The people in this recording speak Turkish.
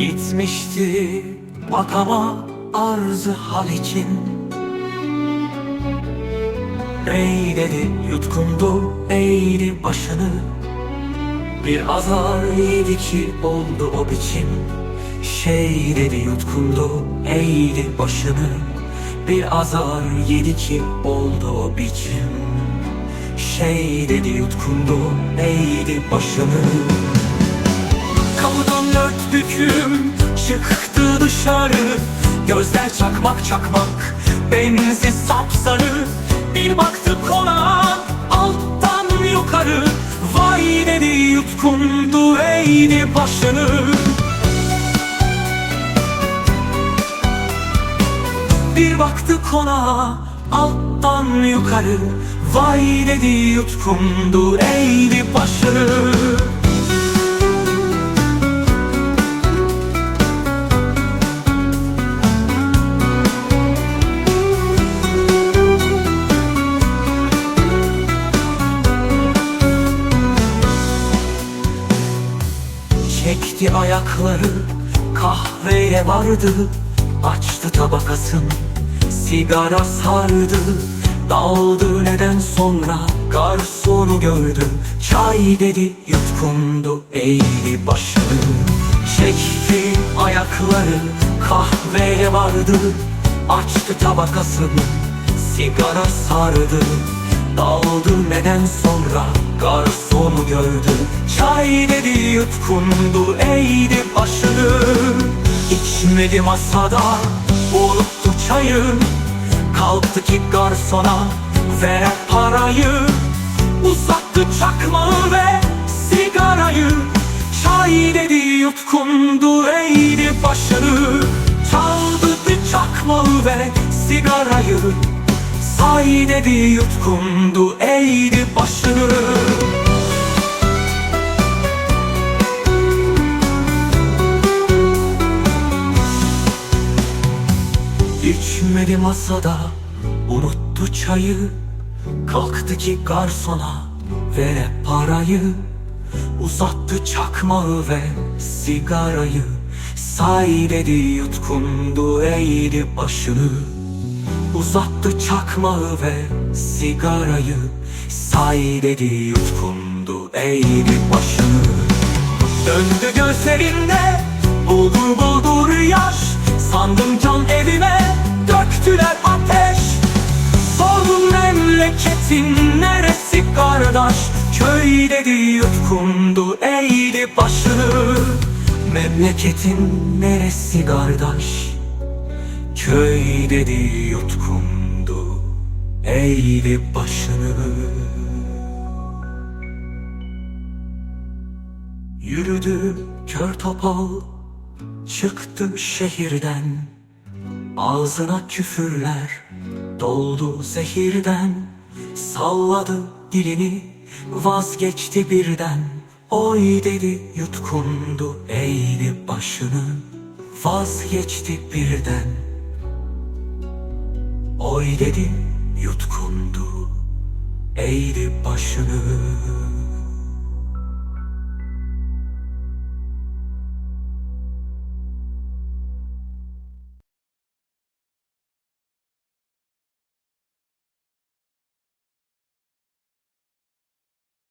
Gitmişti makama arzı hal için. Ey dedi yutkundu eğri başını. Bir azar yedi ki oldu o biçim. Şey dedi yutkundu eğri başını. Bir azar yedi ki oldu o biçim. Şey dedi yutkundu eğri başını Kamudan dört büküm çıktı dışarı. Gözler çakmak çakmak benzi sapsarı. Bir baktık ona alttan yukarı. Vay dedi yutkundu eğdi başını. Bir baktık ona alttan yukarı. Vay dedi yutkundu eğdi başını Çekti ayakları kahveye vardı Açtı tabakasın sigara sardı. Daldı neden sonra garsonu gördü. Çay dedi yutkundu eğri başını. Çekti ayakları kahveye vardı Açtı tabakasını sigara sardı Daldı neden sonra? Garsonu gördü. Çay dedi yutkundu. Eğdi başını. İçmedi masada. Unuttu çayı. Kalktı ki garsona ver parayı. Uzattı çakmağı ve sigarayı. Çay dedi yutkundu. Eğdi başını. Çaldı çakmağı ve sigarayı Say dedi yutkundu eğdi başını İçmedi masada unuttu çayı. Kalktı ki garsona ver parayı. Uzattı çakmağı ve sigarayı. Say dedi yutkundu eğdi başını Uzattı çakmağı ve sigarayı. Say dedi yutkundu eğdi başını. Döndü gözlerinde bulgur bulgur yaş Sandım can evime döktüler ateş. Sordum memleketin neresi kardeş? Köy dedi yutkundu eğdi başını. Memleketin neresi kardeş Köy dedi yutkundu eğdi başını. Yürüdü kör topal çıktı şehirden. Ağzına küfürler doldu zehirden. Salladı dilini vazgeçti birden. Oy dedi yutkundu eğdi başını. Vazgeçti birden Oy dedi yutkundu. Eğdi başını